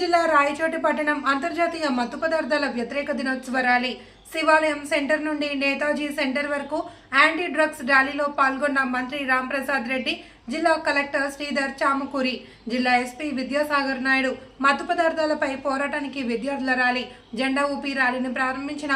జిల్లా రాయచోటి పట్టణం అంతర్జాతీయ మత్తు పదార్థాల వ్యతిరేక దినోత్సవ ర్యాలీ శివాలయం సెంటర్ నుండి నేతాజీ సెంటర్ వరకు యాంటీ డ్రగ్స్ ర్యాలీలో పాల్గొన్న మంత్రి రాంప్రసాద్ రెడ్డి జిల్లా కలెక్టర్ శ్రీధర్ చాముకూరి జిల్లా ఎస్పీ విద్యాసాగర్ నాయుడు మత్తు పదార్థాలపై పోరాటానికి విద్యార్థుల ర్యాలీ జెండా ఊపి ర్యాలీని ప్రారంభించిన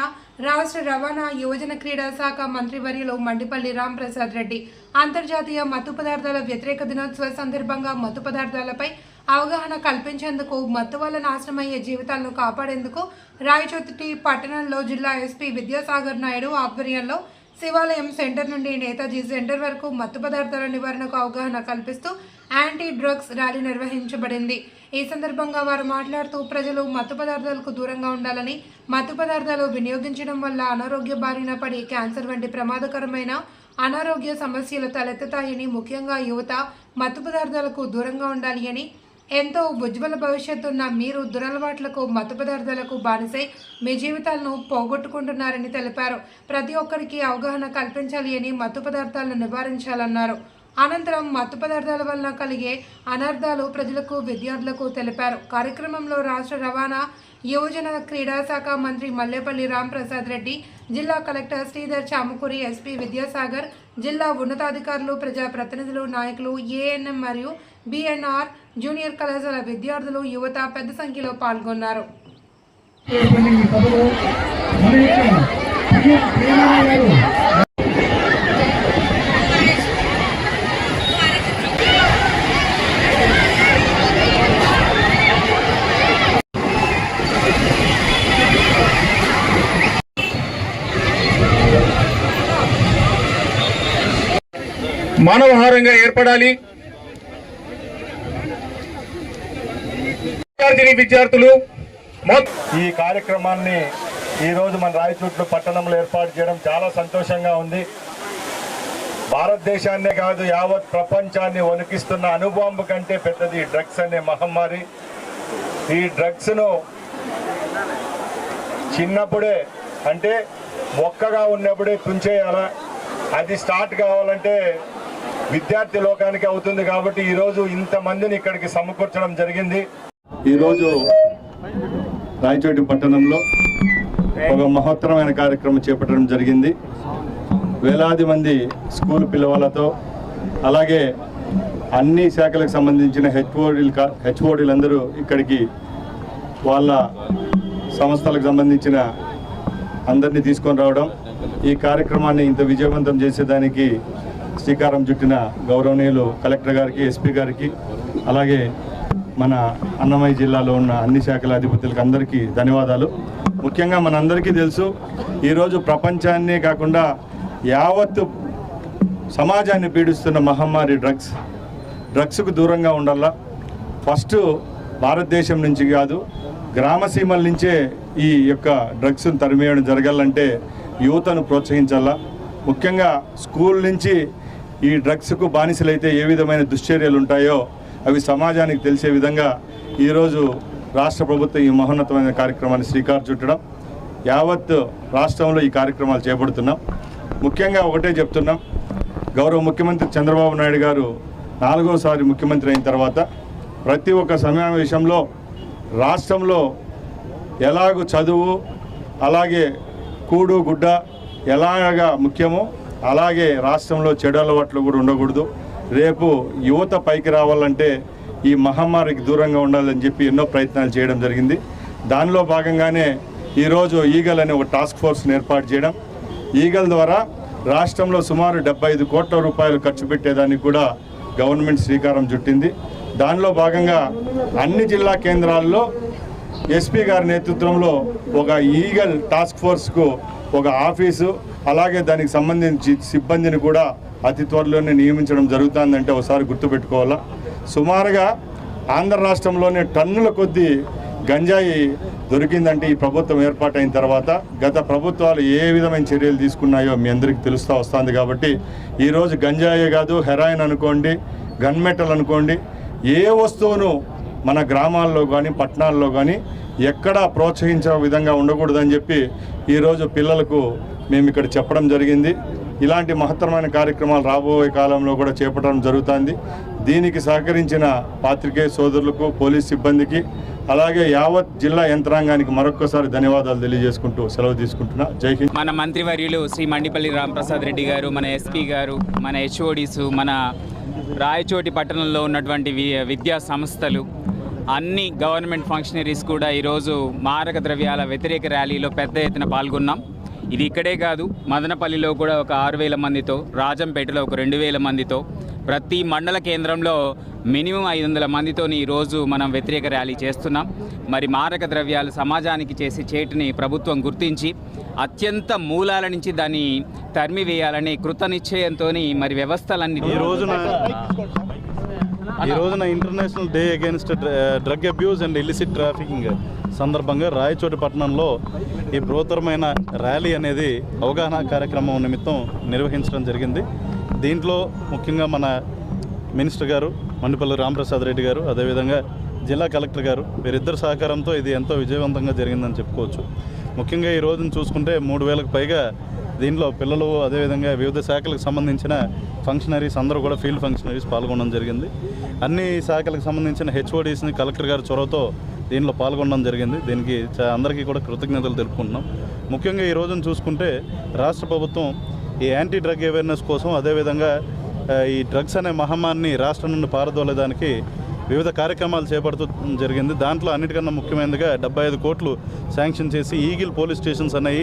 రాష్ట్ర రవాణా యువజన క్రీడా శాఖ మంత్రివర్యులు మండిపల్లి రాంప్రసాద్ రెడ్డి. అంతర్జాతీయ మత్తు పదార్థాల వ్యతిరేక దినోత్సవ సందర్భంగా మత్తు పదార్థాలపై అవగాహన కల్పించేందుకు మత్తు వల్ల నాశనమయ్యే జీవితాలను కాపాడేందుకు రాయచోటి పట్టణంలో జిల్లా ఎస్పీ విద్యాసాగర్ నాయుడు ఆధ్వర్యంలో శివాలయం సెంటర్ నుండి నేతాజీ సెంటర్ వరకు మత్తు పదార్థాల నివారణకు అవగాహన కల్పిస్తూ యాంటీ డ్రగ్స్ ర్యాలీ నిర్వహించబడింది. ఈ సందర్భంగా వారు మాట్లాడుతూ ప్రజలు మత్తు పదార్థాలకు దూరంగా ఉండాలని మత్తు పదార్థాలు వినియోగించడం వల్ల అనారోగ్య బారిన పడి క్యాన్సర్ వంటి ప్రమాదకరమైన అనారోగ్య సమస్యలు తలెత్తుతాయని ముఖ్యంగా యువత మత్తు పదార్థాలకు దూరంగా ఉండాలి అని ఎంతో ఉజ్వల భవిష్యత్తు ఉన్న మీరు దురలవాట్లకు మత్తు పదార్థాలకు బానిసై మీ జీవితాలను పోగొట్టుకుంటున్నారని తెలిపారు. ప్రతి ఒక్కరికి అవగాహన కల్పించాలి అని మత్తు పదార్థాలను నివారించాలన్నారు. అనంతరం మత్తు పదార్థాల వలన కలిగే అనర్థాలు ప్రజలకు విద్యార్థులకు తెలిపారు. కార్యక్రమంలో రాష్ట్ర రవాణా యువజన క్రీడా శాఖ మంత్రి మల్లేపల్లి రాంప్రసాద్ రెడ్డి జిల్లా కలెక్టర్ శ్రీధర్ చాముకూరి ఎస్పీ విద్యాసాగర్ జిల్లా ఉన్నతాధికారులు ప్రజాప్రతినిధులు నాయకులు ఏఎన్ఎం మరియు బిఎన్ఆర్ జూనియర్ కళాశాల విద్యార్థులు యువత పెద్ద సంఖ్యలో పాల్గొన్నారు. మానవహారంగా ఏర్పడాలి. విద్యార్థిని విద్యార్థులు ఈ కార్యక్రమాన్ని ఈరోజు మన రాయచూట్లు పట్టణంలో ఏర్పాటు చేయడం చాలా సంతోషంగా ఉంది. భారతదేశాన్నే కాదు యావత్ ప్రపంచాన్ని వణికిస్తున్న అనుబాంబు కంటే పెద్దది డ్రగ్స్ అనే మహమ్మారి. ఈ డ్రగ్స్ను చిన్నప్పుడే అంటే మొక్కగా ఉన్నప్పుడే తుంచేయాలా. అది స్టార్ట్ కావాలంటే విద్యార్థి లోకానికి అవుతుంది కాబట్టి ఈరోజు ఇంతమందిని ఇక్కడికి సమకూర్చడం జరిగింది. ఈరోజు రాయచోటి పట్టణంలో ఒక మహత్తరమైన కార్యక్రమం చేపట్టడం జరిగింది. వేలాది మంది స్కూల్ పిల్లవాళ్ళతో అలాగే అన్ని శాఖలకు సంబంధించిన హెచ్ఓడీలు హెచ్ఓడీలు అందరూ ఇక్కడికి వాళ్ళ సంస్థలకు సంబంధించిన అందరినీ తీసుకొని రావడం ఈ కార్యక్రమాన్ని ఇంత విజయవంతం చేసేదానికి శ్రీకారం చుట్టిన గౌరవనీయులు కలెక్టర్ గారికి ఎస్పీ గారికి అలాగే మన అన్నమయ్య జిల్లాలో ఉన్న అన్ని శాఖల అధిపతులకు అందరికీ ధన్యవాదాలు. ముఖ్యంగా మనందరికీ తెలుసు ఈరోజు ప్రపంచాన్నే కాకుండా యావత్తు సమాజాన్ని పీడిస్తున్న మహమ్మారి డ్రగ్స్ డ్రగ్స్కు దూరంగా ఉండాలా? ఫస్ట్ భారతదేశం నుంచి కాదు గ్రామసీమల నుంచే ఈ యొక్క డ్రగ్స్ను తరిమేయడం జరగాలంటే యువతను ప్రోత్సహించాలా? ముఖ్యంగా స్కూల్ నుంచి ఈ డ్రగ్స్కు బానిసలైతే ఏ విధమైన దుశ్చర్యలు ఉంటాయో అవి సమాజానికి తెలిసే విధంగా ఈరోజు రాష్ట్ర ప్రభుత్వం ఈ మహోన్నతమైన కార్యక్రమాన్ని శ్రీకారు చుట్టడం యావత్ రాష్ట్రంలో ఈ కార్యక్రమాలు చేపడుతున్నాం. ముఖ్యంగా ఒకటే చెప్తున్నాం గౌరవ ముఖ్యమంత్రి చంద్రబాబు నాయుడు గారు నాలుగోసారి ముఖ్యమంత్రి అయిన తర్వాత ప్రతి ఒక్క సమావేశంలో రాష్ట్రంలో ఎలాగూ చదువు అలాగే కూడు గుడ్డ ఎలాగా ముఖ్యమో అలాగే రాష్ట్రంలో చెడు అలవాట్లు కూడా ఉండకూడదు. రేపు యువత పైకి రావాలంటే ఈ మహమ్మారికి దూరంగా ఉండాలని చెప్పి ఎన్నో ప్రయత్నాలు చేయడం జరిగింది. దానిలో భాగంగానే ఈరోజు ఈగల్ అనే ఒక టాస్క్ ఫోర్స్ని ఏర్పాటు చేయడం. ఈగల్ ద్వారా రాష్ట్రంలో సుమారు డెబ్బై ఐదు కోట్ల రూపాయలు ఖర్చు పెట్టేదానికి కూడా గవర్నమెంట్ శ్రీకారం చుట్టింది. దానిలో భాగంగా అన్ని జిల్లా కేంద్రాల్లో ఎస్పీ గారి నేతృత్వంలో ఒక ఈగల్ టాస్క్ ఫోర్స్కు ఒక ఆఫీసు అలాగే దానికి సంబంధించి సిబ్బందిని కూడా అతి త్వరలోనే నియమించడం జరుగుతుందంటే ఒకసారి గుర్తుపెట్టుకోవాలా. సుమారుగా ఆంధ్ర రాష్ట్రంలోనే టన్నుల కొద్దీ గంజాయి దొరికిందంటే ఈ ప్రభుత్వం ఏర్పాటైన తర్వాత గత ప్రభుత్వాలు ఏ విధమైన చర్యలు తీసుకున్నాయో మీ అందరికీ తెలుస్తూ వస్తుంది కాబట్టి ఈరోజు గంజాయే కాదు హెరాయిన్ అనుకోండి గన్ మెటల్ అనుకోండి ఏ వస్తువును మన గ్రామాల్లో కానీ పట్టణాల్లో కానీ ఎక్కడా ప్రోత్సహించే విధంగా ఉండకూడదని చెప్పి ఈరోజు పిల్లలకు మేము ఇక్కడ చెప్పడం జరిగింది. ఇలాంటి మహత్తరమైన కార్యక్రమాలు రాబోయే కాలంలో కూడా చేపట్టడం జరుగుతుంది. దీనికి సహకరించిన పాత్రికేయ సోదరులకు పోలీస్ సిబ్బందికి అలాగే యావత్ జిల్లా యంత్రాంగానికి మరొకసారి ధన్యవాదాలు తెలియజేసుకుంటూ సెలవు తీసుకుంటున్నా. జై హింద్. మన మంత్రివర్యులు శ్రీ మండిపల్లి రామప్రసాద్ రెడ్డి గారు మన ఎస్పీ గారు మన హెచ్ఓడిస్ మన రాయచోటి పట్టణంలో ఉన్నటువంటి వి- విద్యా సంస్థలు అన్ని గవర్నమెంట్ ఫంక్షనరీస్ కూడా ఈరోజు మారక ద్రవ్యాల వ్యతిరేక ర్యాలీలో పెద్ద ఎత్తున పాల్గొన్నాం. ఇది ఇక్కడే కాదు మదనపల్లిలో కూడా ఒక ఆరు వేల మందితో రాజంపేటలో ఒక రెండు వేల మందితో ప్రతి మండల కేంద్రంలో మినిమం ఐదు వందల మందితో ఈరోజు మనం వ్యతిరేక ర్యాలీ చేస్తున్నాం. మరి మారక ద్రవ్యాలు సమాజానికి చేసే చేటుని ప్రభుత్వం గుర్తించి అత్యంత మూలాల నుంచి దాన్ని తరిమి వేయాలని కృత నిశ్చయంతో మరి వ్యవస్థలన్నీ ఈ రోజున ఈ రోజున international day against drug abuse and illicit trafficking సందర్భంగా రాయచోటి పట్టణంలో ఈ బృహత్తరమైన ర్యాలీ అనేది అవగాహన కార్యక్రమం నిమిత్తం నిర్వహించడం జరిగింది. దీంట్లో ముఖ్యంగా మన మినిస్టర్ గారు మండిపల్లి రామప్రసాద్ రెడ్డి గారు అదేవిధంగా జిల్లా కలెక్టర్ గారు వీరిద్దరు సహకారంతో ఇది ఎంతో విజయవంతంగా జరిగిందని చెప్పుకోవచ్చు. ముఖ్యంగా ఈ రోజును చూసుకుంటే మూడు వేలకు పైగా దీంట్లో పిల్లలు అదేవిధంగా వివిధ శాఖలకు సంబంధించిన ఫంక్షనరీస్ అందరూ కూడా ఫీల్డ్ ఫంక్షనరీస్ పాల్గొనడం జరిగింది. అన్ని శాఖలకు సంబంధించిన హెచ్ఓడీస్ని కలెక్టర్ గారి చొరవతో దీనిలో పాల్గొనడం జరిగింది. దీనికి చా- అందరికీ కూడా కృతజ్ఞతలు తెలుపుకుంటున్నాం. ముఖ్యంగా ఈ రోజున చూసుకుంటే రాష్ట్ర ప్రభుత్వం ఈ యాంటీ డ్రగ్ అవేర్నెస్ కోసం అదేవిధంగా ఈ డ్రగ్స్ అనే మహమ్మారిని రాష్ట్రం నుండి పారదోలేదానికి వివిధ కార్యక్రమాలు చేపడుతూ జరిగింది. దాంట్లో అన్నిటికన్నా ముఖ్యమైనదిగా డెబ్బై ఐదు కోట్లు శాంక్షన్ చేసి ఈగిల్ పోలీస్ స్టేషన్స్ అనేవి